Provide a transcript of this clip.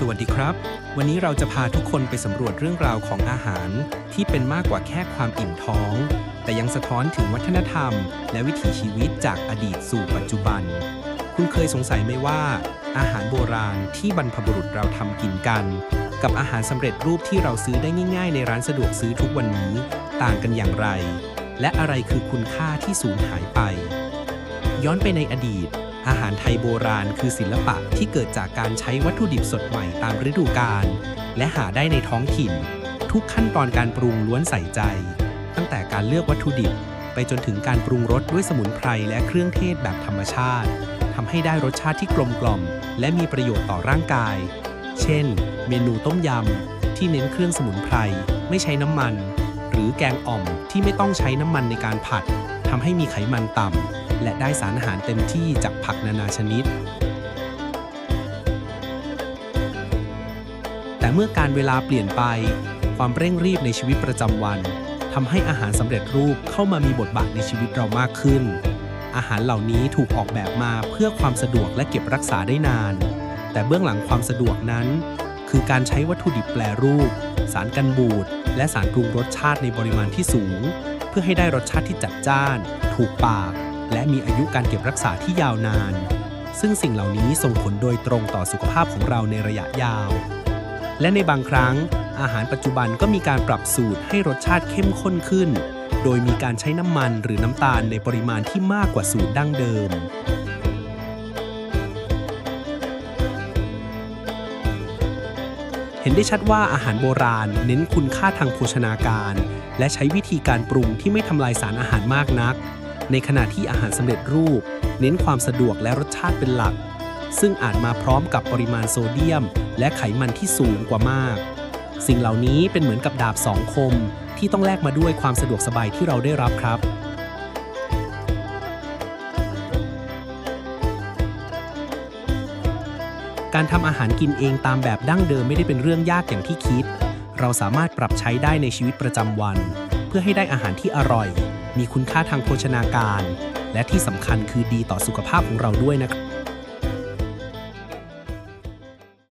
สวัสดีครับ วันนี้เราจะพาทุกคนไปสำรวจเรื่องราวของอาหาร ที่เป็นมากกว่าแค่ความอิ่มท้อง แต่ยังสะท้อนถึงวัฒนธรรม และวิถีชีวิตจากอดีตสู่ปัจจุบัน คุณเคยสงสัยไหมว่า อาหารโบราณที่บรรพบุรุษเราทำกินกัน กับอาหารสำเร็จรูปที่เราซื้อได้ง่าย ๆ ในร้านสะดวกซื้อทุกวันนี้ ต่างกันอย่างไร และอะไรคือคุณค่าที่สูญหายไป ย้อนไปในอดีต อาหารไทยโบราณคือศิลปะที่เกิดจากการใช้วัตถุดิบสดใหม่ตามฤดูกาลและหาได้ในท้องถิ่น ทุกขั้นตอนการปรุงล้วนใส่ใจ ตั้งแต่การเลือกวัตถุดิบ ไปจนถึงการปรุงรสด้วยสมุนไพรและเครื่องเทศแบบธรรมชาติทำให้ได้รสชาติที่กลมกล่อม และมีประโยชน์ต่อร่างกาย เช่น เมนูต้มยำ ที่เน้นเครื่องสมุนไพร ไม่ใช้น้ำมัน หรือแกงอ่อมที่ไม่ต้องใช้น้ำมันในการผัดำให้มีไขมันต่ำและได้สารอาหารเต็มที่จากผักนานาชนิด แต่เมื่อการเวลาเปลี่ยนไป ความเร่งรีบในชีวิตประจำวันทำให้อาหารสำเร็จรูปเข้ามามีบทบาทในชีวิตเรามากขึ้น อาหารเหล่านี้ถูกออกแบบมาเพื่อความสะดวกและเก็บรักษาได้นาน แต่เบื้องหลังความสะดวกนั้น คือการใช้วัตถุดิบแปรรูป สารกันบูด และสารปรุงรสชาติในปริมาณที่สูง เพื่อให้ได้รสชาติที่จัดจ้าน ถูกปาก และมีอายุการเก็บรักษาที่ยาวนาน ซึ่งสิ่งเหล่านี้ส่งผลโดยตรงต่อสุขภาพของเราในระยะยาว และในบางครั้ง อาหารปัจจุบันก็มีการปรับสูตรให้รสชาติเข้มข้นขึ้น โดยมีการใช้น้ำมันหรือน้ำตาลในปริมาณที่มากกว่าสูตรดั้งเดิม เห็นได้ชัดว่าอาหารโบราณเน้นคุณค่าทางโภชนาการ และใช้วิธีการปรุงที่ไม่ทำลายสารอาหารมากนัก ในขณะที่อาหารสำเร็จรูป เน้นความสะดวกและรสชาติเป็นหลัก ซึ่งอาจมาพร้อมกับปริมาณโซเดียม และไขมันที่สูงกว่ามาก สิ่งเหล่านี้เป็นเหมือนกับดาบสองคมที่ต้องแลกมาด้วยความสะดวกสบายที่เราได้รับครับ การทำอาหารกินเองตามแบบดั้งเดิมไม่ได้เป็นเรื่องยากอย่างที่คิด เราสามารถปรับใช้ได้ในชีวิตประจำวัน เพื่อให้ได้อาหารที่อร่อย มีคุณค่าทางโภชนาการ และที่สำคัญคือดีต่อสุขภาพของเราด้วยนะครับ